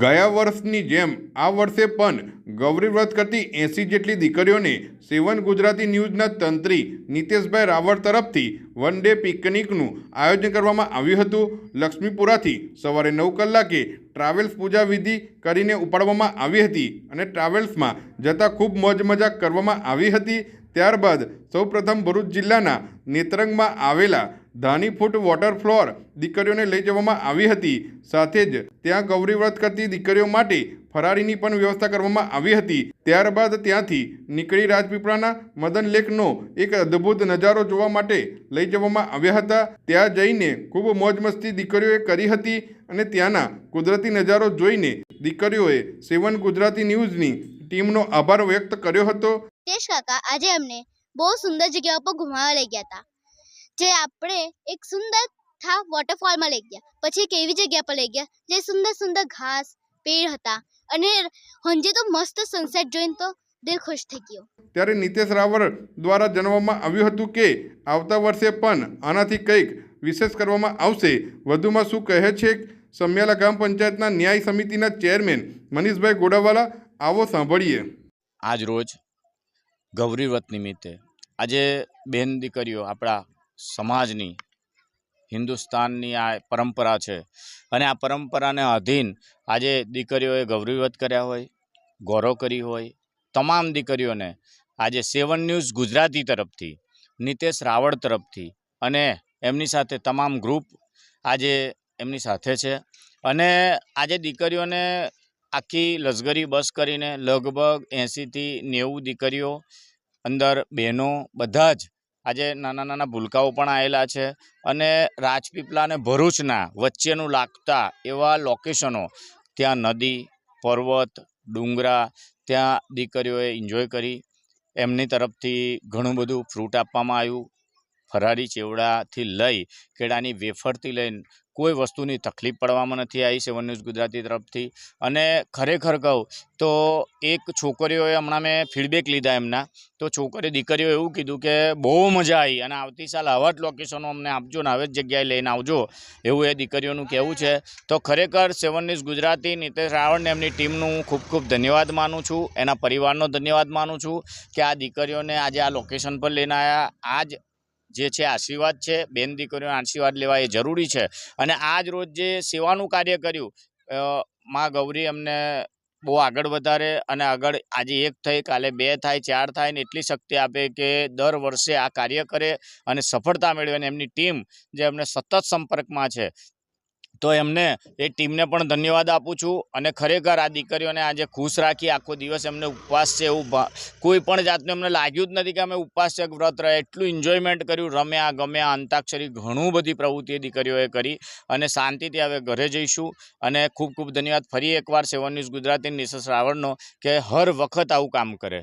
ગયા વર્ષની જેમ આ વર્ષે પણ ગૌરી વ્રત કરતી એંસી જેટલી દીકરીઓને સેવન ગુજરાતી ન્યૂઝના તંત્રી નીતેશભાઈ રાવળ તરફથી વન ડે પિકનિકનું આયોજન કરવામાં આવ્યું હતું. લક્ષ્મીપુરાથી સવારે નવ કલાકે ટ્રાવેલ્સ પૂજા વિધિ કરીને ઉપાડવામાં આવી હતી અને ટ્રાવેલ્સમાં જતાં ખૂબ મોજ મજાક કરવામાં આવી હતી. ત્યારબાદ સૌપ્રથમ ભરૂચ જિલ્લાના નેત્રંગમાં આવેલા ધાનીફૂટ વોટર ફ્લોર દીકરીઓને લઈ જવામાં આવી હતી. સાથે જ ત્યાં ગૌરીવ્રત કરતી દીકરીઓ માટે ફરારીની પણ વ્યવસ્થા કરવામાં આવી હતી. ત્યારબાદ ત્યાંથી નીકળી રાજપીપળાના મદન લેકનો એક અદ્ભુત નજારો જોવા માટે લઈ જવામાં આવ્યા હતા. ત્યાં જઈને ખૂબ મોજ મસ્તી દીકરીઓએ કરી હતી અને ત્યાંના કુદરતી નજારો જોઈને દીકરીઓએ સેવન ગુજરાતી ન્યૂઝની ટીમનો આભાર વ્યક્ત કર્યો હતો. તેજ કાકા, આજે અમને બહુ સુંદર જગ્યાઓ પર ઘુમાવા લઈ ગયા હતા. જે આપણે એક સુંદર થા વોટરફોલમાં લઈ ગયા. પછી એક એવી જગ્યા પર લઈ ગયા જે સુંદર સુંદર ઘાસ પેડ હતા. અને હંજે તો મસ્ત સનસેટ જોઈને તો દિલ ખુશ થઈ ગયો. ત્યારે નીતેશ રાવળ દ્વારા જણાવવામાં આવ્યું હતું કે આવતા વર્ષે પણ આનાથી કંઈક વિશેષ કરવામાં આવશે. વધુમાં શું કહે છે સમ્યાલા ગ્રામ પંચાયતના ન્યાય સમિતિના ચેરમેન મનીષભાઈ ગોડાવાલા આવો સાંભળીએ. આજ રોજ ગૌરી વ્રત નિમિત્તે આજે બેન દીકરીઓ આપણા સમાજની, હિન્દુસ્તાનની આ પરંપરા છે. અને આ પરંપરાને અધીન આજે દીકરીઓએ ગૌરવીવત કર્યા હોય, ગૌરવ કરી હોય, તમામ દીકરીઓને આજે સેવન ન્યૂઝ ગુજરાતી તરફથી, નિતેશ રાવળ તરફથી અને એમની સાથે તમામ ગ્રુપ આજે એમની સાથે છે. અને આજે દીકરીઓને આખી લશ્કરી બસ કરીને લગભગ એંસીથી નેવું દીકરીઓ, અંદર બહેનો, બધા જ આજે નાના નાના ભૂલકાઓ પણ આવેલા છે અને રાજપીપળા અને ભરૂચના વચ્ચેનું લાગતા એવા લોકેશનો ત્યાં નદી, પર્વત, ડુંગરા, ત્યાં દીકરીઓએ એન્જોય કરી. એમની તરફથી ઘણું બધું ફ્રૂટ આપવામાં આવ્યું. ફરારી ચેવડાથી લઈ કેળાની વેફરથી લઈને કોઈ વસ્તુની તકલીફ પડવામાં નથી આવી સેવન ન્યૂઝ ગુજરાતી તરફથી. અને ખરેખર કહું તો એક છોકરીઓએ હમણાં મેં ફીડબેક લીધા એમના. તો છોકરી દીકરીઓ એવું કીધું કે, બહુ મજા આવી અને આવતી સાલ આવા જ લોકેશનો અમને આપજો ને આવી જ જગ્યાએ લઈને આવજો. એવું એ દીકરીઓનું કહેવું છે. તો ખરેખર સેવન ન્યૂઝ ગુજરાતી નીતેશ રાવળને એમની ટીમનું ખૂબ ખૂબ ધન્યવાદ માનું છું. એના પરિવારનો ધન્યવાદ માનું છું કે આ દીકરીઓને આજે આ લોકેશન પર લઈને આવ્યા આજ જે છે, આશીર્વાદ છે, બેન દીકરીઓ આશીર્વાદ લેવા એ જરૂરી છે. અને આજ રોજ જે સેવાનું કાર્ય કર્યું માં ગૌરી અમને બહુ આગળ વધારે અને આગળ આજે એક થઈ, કાલે બે થાય, ચાર થાય ને એટલી શક્તિ આપે કે દર વર્ષે આ કાર્ય કરે અને સફળતા મેળવે અને એમની ટીમ જે અમને સતત સંપર્કમાં છે તો એમને એ ટીમને પણ ધન્યવાદ આપું છું અને ખરેખર આ દીકરીઓને આજે ખુશ રાખી આખો દિવસ એમને ઉપવાસ છે એવું કોઈ પણ જાતનું એમને લાગ્યું જ નથી કે અમે ઉપવાસ છે, વ્રત રહે. એટલું એન્જોયમેન્ટ કર્યું, રમ્યા, ગમ્યા, અંતાક્ષરી, ઘણું બધી પ્રવૃત્તિ દીકરીઓએ કરી અને શાંતિથી હવે ઘરે જઈશું. અને ખૂબ ખૂબ ધન્યવાદ ફરી એકવાર સેવન ન્યૂઝ ગુજરાતી નિશસ રાવળનો કે હર વખત આવું કામ કરે.